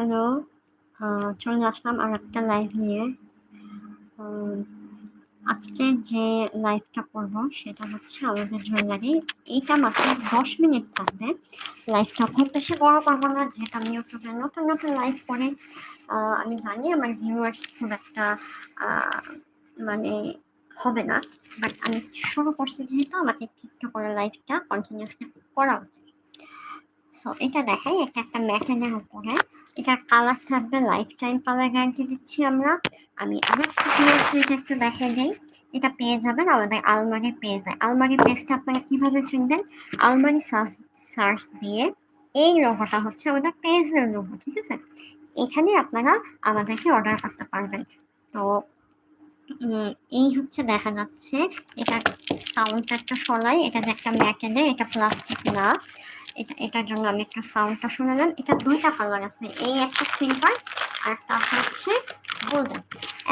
Hello, চলে আসলাম আর একটা live নিয়ে। আজকে যে লাইভটা করব সেটা হচ্ছে আমাদের জুয়েলারি। এইটা মাত্র ১০ মিনিট থাকবে। লাইভটা খুব বেশি বড় করব না যেহেতু আমি ইউটিউবে নতুন, নতুন লাইভ করি। আমি জানি আমার ভিউয়ার্স খুব একটা মানে হবে না। বাট আমি শুরু করছি যেহেতু আমাকে একটু, করে লাইভটা কন্টিনিউয়াসলি করা উচিত। সো এটা দেখাই এটা একটা ম্যাটেনের উপরে। এটার কালার থাকবে লাইফ টাইম কালার গ্যারান্টি দিচ্ছি আমরা। আমি ক্লিয়ারলি এটা একটু দেখাই দেই। এটা পেয়ে যাবেন আমাদের আলমারি পেজে। আলমারি পেজটা আপনারা কীভাবে চিনবেন? আলমারি সার্চ সার্চ দিয়ে এই লোগোটা হচ্ছে আমাদের পেজের লোগো, ঠিক আছে? এখানে আপনারা আমাদেরকে অর্ডার করতে পারবেন। তো এই হচ্ছে দেখা যাচ্ছে এটা একটু শোনাই। এটা যে একটা ম্যাটেনের এটা প্লাস্টিক না। এটা, এটার জন্য আমি একটা সাউন্ডটা শোনালাম। এটা দুইটা কালার আছে। এই একটা সিলভার আর একটা হচ্ছে গোল্ডেন।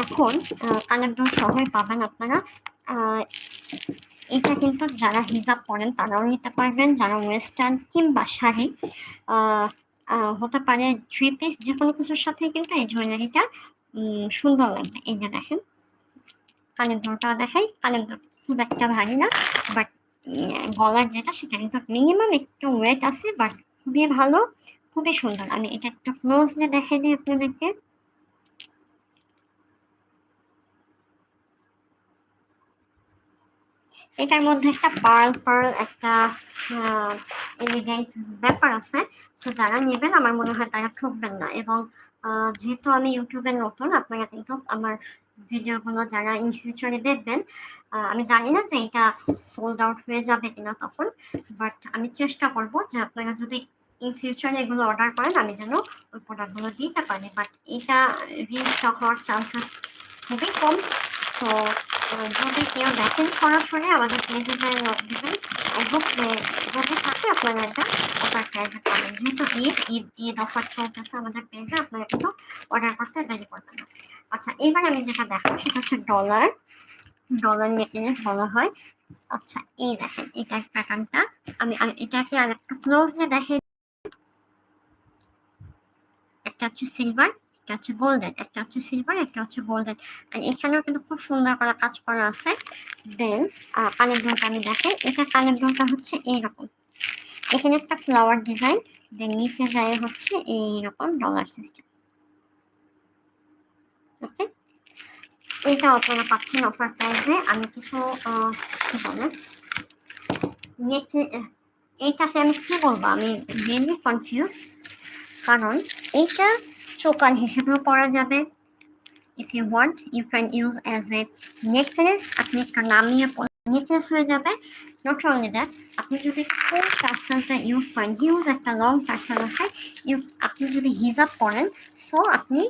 এখন আ কানের দুল সহই পাবেন আপনারা। এটা কিন্তু যারা হিজাব পড়েন তারাও নিতে পারবেন। যারা ওয়েস্টার্ন কিংবা শাড়ি হতে পারে থ্রি পিস যে কোনো কিছুর সাথে কিন্তু এই জুয়েলারিটা সুন্দর লাগবে। এই যে দেখেন। কানের দুলটাও দেখাই। কানের খুব একটা ভারী না। বাট গলার যেটা সেটা কিন্তু মিনিমাম একটু ওয়েট আছে বাট খুবই ভালো, খুবই সুন্দর। আমি এটা একটু ক্লোজলি দেখাই দিই আপনাদেরকে। এটার মধ্যে একটা পার্ল, পার্ল একটা এলিগেন্ট ব্যাপার আছে। সো যারা নেবেন আমার মনে হয় তারা ঠকবেন না। এবং যেহেতু আমি ইউটিউবে নতুন আপনারা কিন্তু আমার ভিডিওগুলো যারা ইন ফিউচারে দেখবেন, আমি জানি না যে এটা সোল্ড আউট হয়ে যাবে কিনা তখন। বাট আমি চেষ্টা করব যে আপনারা যদি ইন ফিউচারে এগুলো অর্ডার করেন আমি যেন ওই প্রোডাক্টগুলো দিতে পারি। বাট এটা রিস্টক হওয়ার চান্সেস খুবই কম। তো যদি কেউ দেখেন সরাসরি আমাদের পেজে নক দিবেন। আই যে যদি থাকে আপনারা এটা অফার প্রাইসে পাবেন। যেহেতু ঈদ, ঈদ, ঈদ অফার চলতেছে আমাদের পেজে আপনারা কিন্তু অর্ডার করতে দেরি করবেন না। আচ্ছা এবার আমি যেটা দেখাবো সেটা হচ্ছে ডলার। ডলার নেকলেস বলা হয়। আচ্ছা এই দেখেন এটার প্যাটার্নটা আমি এটাকে আরেকটু ক্লোজলি দেখাই একটা হচ্ছে সিলভার, একটা হচ্ছে গোল্ডেন। একটা হচ্ছে সিলভার, একটা হচ্ছে গোল্ডেন। আর এখানেও কিন্তু খুব সুন্দর করে কাজ করা আছে। দেন কানের দুলটা আমি দেখাই। এটা কানের দুলটা হচ্ছে এইরকম। এখানে একটা ফ্লাওয়ার ডিজাইন, দেন নিচে যায় হচ্ছে এইরকম ডলার সিস্টেম। ওকে? এইটাও আপনারা পাচ্ছেন অফার প্রাইসে। আমি কিছু কি বলে এইটাকে আমি কি বলব? আমি রিয়েলি কনফিউজ। কারণ এইটা চোকার হিসেবেও পরা যাবে। If you want you can use as a necklace আপনি একটু নামিয়ে নেকলেস হয়ে যাবে। নট অনলি দ্যাট আপনি যদি ফুল টার্সালটা ইউজ করেন, হিউজ একটা লং টার্সাল আছে। ইউ আপনি যদি হিজাব পড়েন সো আপনি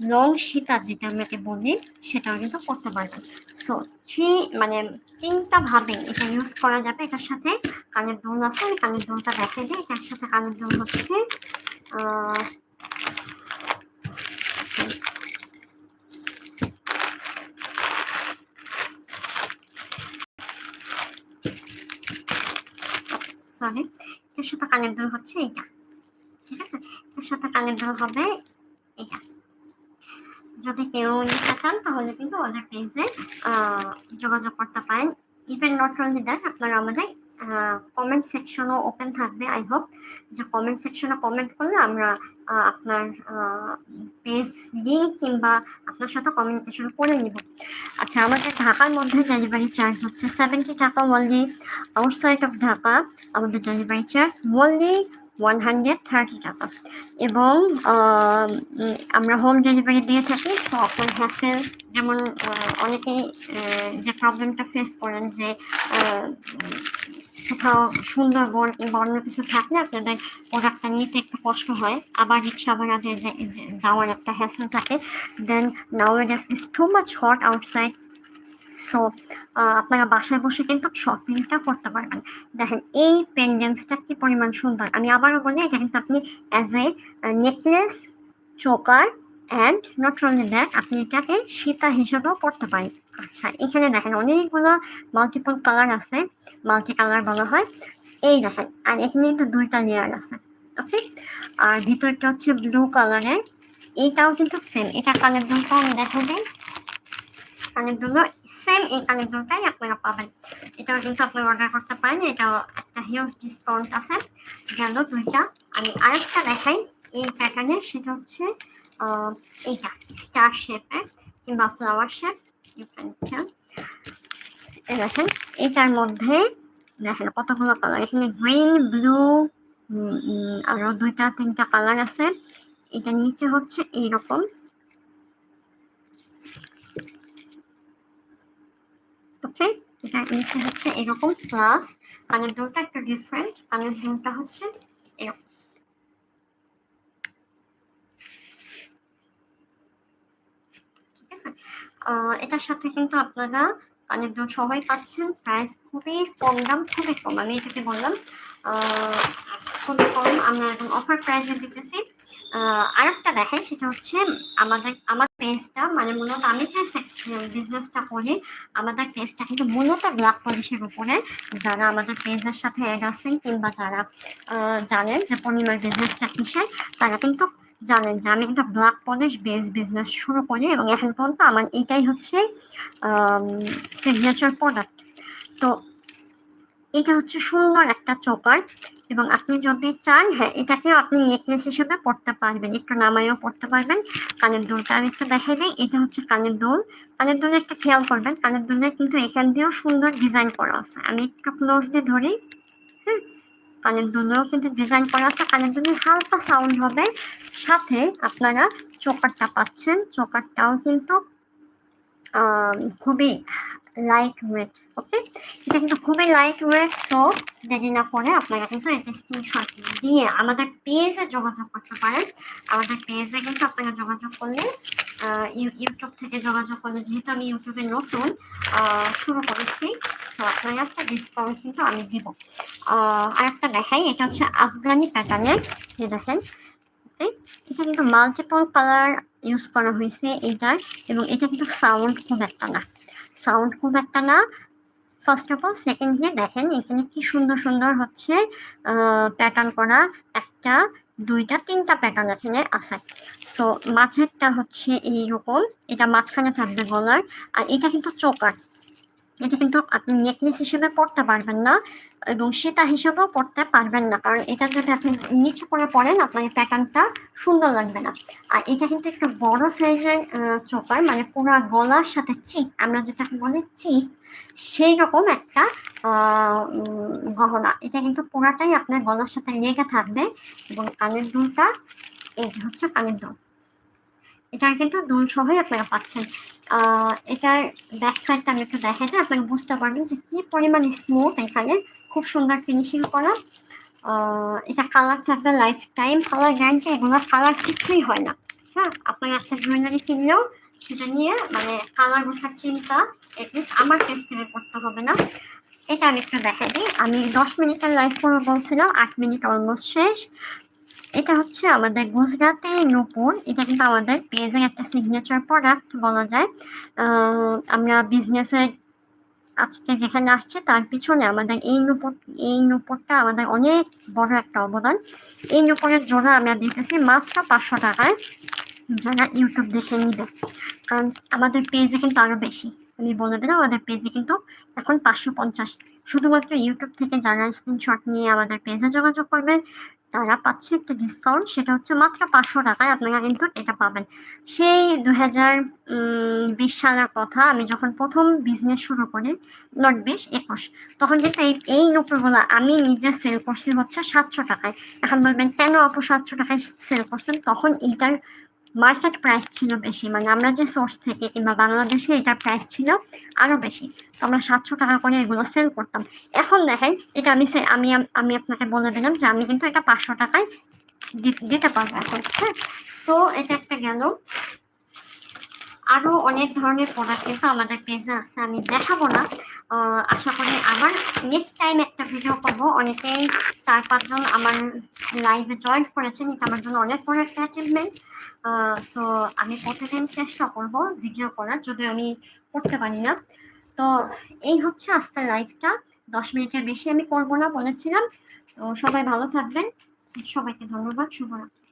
লং সীতা যেটা আমাকে বলি সেটাও কিন্তু করতে পারবেন। সো থ্রি মানে ৩ টা ভাবে এটা ইউজ করা যাবে। এটার সাথে কানের দুল আছে। কানের দুলটা দেখাই দিই। এটার সাথে কানের দুল হচ্ছে সরি। এটার সাথে কানের দুল হচ্ছে। ঠিক আছে? কানের দুল হবে। যদি কেউ নিতে চান, তাহলে কিন্তু যোগাযোগ করতে পারেন। ইভেন নট অনলি দ্যাট আপনারা আমাদের কমেন্ট সেকশনও ওপেন থাকবে আই হোপ। যে কমেন্ট সেকশনে কমেন্ট করলে আমরা আপনার পেজ লিঙ্ক কিংবা আপনার সাথে কমিউনিকেশন করে নিব। আচ্ছা আমাদের ঢাকার মধ্যে ডেলিভারি চার্জ হচ্ছে ৳70 অনলি। আউটসাইড অফ ঢাকা আমাদের ডেলিভারি চার্জ অনলি ৳130 এবং আ এবং আমরা হোম ডেলিভারি দিয়ে থাকি। সো আপনার হ্যাসেল যেমন অনেকেই যে প্রবলেমটা ফেস করেন যে কোথাও সুন্দরবন কিংবা অন্য কিছু থাকলে আপনাদের প্রোডাক্টটা নিতে একটু কষ্ট হয়। আবার রিক্সা ভাড়া দিয়ে যে যে যাওয়ার একটা হ্যাসেল থাকে। Then nowadays it's too much hot outside. So আপনারা বাসায় বসে কিন্তু শপিংটা করতে পারবেন। দেখেন এই পেন্ডেন্টসটা কি পরিমাণ সুন্দর। আমি আবারও বলি এটা কিন্তু আপনি as a necklace, choker and not only that আপনি এটাকে সীতা হিসেবেও পড়তে পারেন। আচ্ছা এখানে দেখেন অনেকগুলো মাল্টিপল কালার আছে। মাল্টি কালার বলা হয়। এই দেখেন, আর এখানে কিন্তু ২ টা লেয়ার আছে। ওকে আর ভিতরটা হচ্ছে ব্লু কালারের এইটাও কিন্তু সেম এটা কানের দুটো আমি দেখাবো কানের দুটো সেম এই কানের দুলটাই আপনারা পাবেন এটাও কিন্তু আপনি অর্ডার করতে পারেন, এটাও একটা হিউজ ডিসকাউন্ট আছে, গেল দুইটা আমি আরেকটা দেখাই, এই প্যাটার্নের সেটা হচ্ছে এইটা স্টার শেপের কিংবা ফ্লাওয়ার শেপ ইউ দেখেন, এটার মধ্যে দেখেন কতগুলো কালার এখানে গ্রিন ব্লু আরও দুইটা, তিনটা কালার আছে। এটা নিচে হচ্ছে এইরকম। ওকে এটা নিচে হচ্ছে এরকম প্লাস কানের দুলটা একটু ডিফারেন্ট কানের দুলটা হচ্ছে এরকম ঠিক আছে আহ, এটার সাথে কিন্তু আপনারা দুল সবাই পাচ্ছেন। প্রাইস খুবই কম দাম, খুবই কম। আমি এটাকে বললাম খুবই কম। আমরা এখন অফার প্রাইসে দিতেছি। আর একটা দেখাই, সেটা হচ্ছে আমাদের, আমার পেজটা মানে মূলত আমি যে বিজনেসটা করি, আমাদের পেজটা কিন্তু মূলত ব্ল্যাক পলিশের উপরে। যারা আমাদের পেজের সাথে অ্যাড আছেন কিংবা যারা জানেন যে পরিমাণ বিজনেসটা কিসের, তারা কিন্তু জানেন যে আমি কিন্তু ব্ল্যাক পলিশ বেস বিজনেস শুরু করি এবং এখন পর্যন্ত আমার এইটাই হচ্ছে সিগনেচার প্রোডাক্ট তো এটা হচ্ছে সুন্দর একটা চোকার এবং আপনি যদি চান হ্যাঁ এটাকেও আপনি নেকলেস হিসেবে পড়তে পারবেন, একটু নামাইও পড়তে পারবেন। কানের দুলটা আমি একটু দেখে দিই, এটা হচ্ছে কানের দুল। কানের দুলে একটা খেয়াল করবেন, কানের দুলে কিন্তু এখান দিয়েও সুন্দর ডিজাইন করা আছে। আমি একটু ক্লোজলি ধরি হ্যাঁ। কানের দুলেও কিন্তু ডিজাইন করা আছে। কানের দুলে হালকা সাউন্ড হবে। সাথে আপনারা চোকারটা পাচ্ছেন। চোকারটাও কিন্তু খুবই লাইট ওয়েট ওকে এটা কিন্তু খুবই লাইট ওয়েট সো দেরি না করে আপনারা কিন্তু এটা স্ক্রিনশট দিয়ে আমাদের পেজে যোগাযোগ করতে পারেন। আমাদের পেজে কিন্তু আপনারা যোগাযোগ করলে ইউটিউব থেকে যোগাযোগ করলে, যেহেতু আমি ইউটিউবে নতুন শুরু করেছি তো আপনারা একটা ডিসকাউন্ট কিন্তু আমি দিব। আর একটা দেখাই, এটা হচ্ছে আফগানি প্যাটার্নের যে দেখেন? এটা কিন্তু মাল্টিপল কালার ইউজ করা হয়েছে এইটার, এবং এটা কিন্তু সাউন্ড খুব একটা না। সাউন্ড খুব একটা না। First of all second secondly দেখেন, এখানে কি সুন্দর সুন্দর হচ্ছে প্যাটার্ন করা একটা, দুইটা, তিনটা প্যাটার্ন এখানে আছে। সো মাঝেরটা হচ্ছে এইরকম, এটা মাঝখানে থাকবে গলার, আর এটা কিন্তু চোকার এটা কিন্তু আপনি নেকলেস হিসেবে পড়তে পারবেন না এবং সেটা হিসেবেও পড়তে পারবেন না। কারণ এটা যদি আপনি নিচু করে পড়েন, আপনার প্যাটার্নটা সুন্দর লাগবে না। আর এটা কিন্তু একটা বড় সাইজের চোপার মানে পুরো গলার সাথে চিপ আমরা যেটাকে বলি চিপ সেই রকম একটা গহনা। এটা কিন্তু পুরাটাই আপনার গলার সাথে লেগে থাকবে এবং কানের দুলটা, এই হচ্ছে কানের দুল। এটা কিন্তু দুল সহই আপনারা পাচ্ছেন। এটার ব্যাক সাইডটা আমি একটু দেখাই দিই আপনারা বুঝতে পারবেন যে কি পরিমাণ স্মুথ এখানে। খুব সুন্দর ফিনিশিং করা। এটা কালার থাকবে লাইফ টাইম কালার গ্যারান্টি এগুলো কালার কিছুই হয় না হ্যাঁ? আপনার একটা জুয়েলারি কিনলেও সেটা নিয়ে মানে কালার ওঠার চিন্তা এটলিস্ট আমার কাছ থেকে করতে হবে না। এটা আমি একটু দেখাই দিই। আমি দশ মিনিটের লাইভ করে বলছিলাম, আট মিনিট অলমোস্ট শেষ। এটা হচ্ছে আমাদের গুজরাটি নূপুর। এটা কিন্তু আমাদের পেজের একটা সিগনেচার প্রোডাক্ট বলা যায়। আমরা বিজনেসের আজকে যেখানে আসছে, তার পিছনে আমাদের এই নূপুর, এই নূপুরটা আমাদের অনেক বড় একটা অবদান। এই নূপুরের জোড়া আমরা দিতেছি মাত্র পাঁচশো টাকায়। যারা ইউটিউব দেখে নিবে। কারণ আমাদের পেজে কিন্তু আরও বেশি। আমি বলে দিলাম, আমাদের পেজে কিন্তু এখন পাঁচশো পঞ্চাশ। শুধুমাত্র ইউটিউব থেকে যারা স্ক্রিনশট নিয়ে আমাদের পেজে যোগাযোগ করবে তারা পাচ্ছে একটা ডিসকাউন্ট সেটা হচ্ছে মাত্র পাঁচশো টাকায় আপনারা কিন্তু এটা পাবেন। সেই দু হাজার বিশ সালের কথা আমি যখন প্রথম বিজনেস শুরু করি নট বিশ, একুশ, তখন কিন্তু এই এই নৌকোগুলো আমি নিজে সেল করছি হচ্ছে সাতশো টাকায়। এখন বলবেন, কেন অপ সাতশো টাকায় সেল করছেন? তখন এইটার মার্কেট প্রাইস ছিল বেশি। মানে আমরা যে সোর্স থেকে কিংবা বাংলাদেশে এটা প্রাইস ছিল আরও বেশি। তো আমরা সাতশো টাকা করে এগুলো সেল করতাম। এখন দেখেন, এটা আমি আমি আমি আপনাকে বলে দিলাম যে আমি কিন্তু এটা পাঁচশো টাকায় দিতে পারব এখন হ্যাঁ? সো এটা একটা গেল। আরও অনেক ধরনের প্রোডাক্ট কিন্তু আমাদের পেজে আছে, আমি দেখাবো না। আশা করি আবার নেক্সট টাইম একটা ভিডিও করব। অনেকেই চার পাঁচজন আমার লাইভে জয়েন করেছেন, এটা আমার জন্য অনেক বড় একটা অ্যাচিভমেন্ট সো আমি প্রতিদিন চেষ্টা করব ভিডিও করার যদি আমি করতে পারি না। তো এই হচ্ছে আজকের লাইভটা দশ মিনিটের বেশি আমি করব না বলেছিলাম। তো সবাই ভালো থাকবেন। সবাইকে ধন্যবাদ। শুভরাত্রি।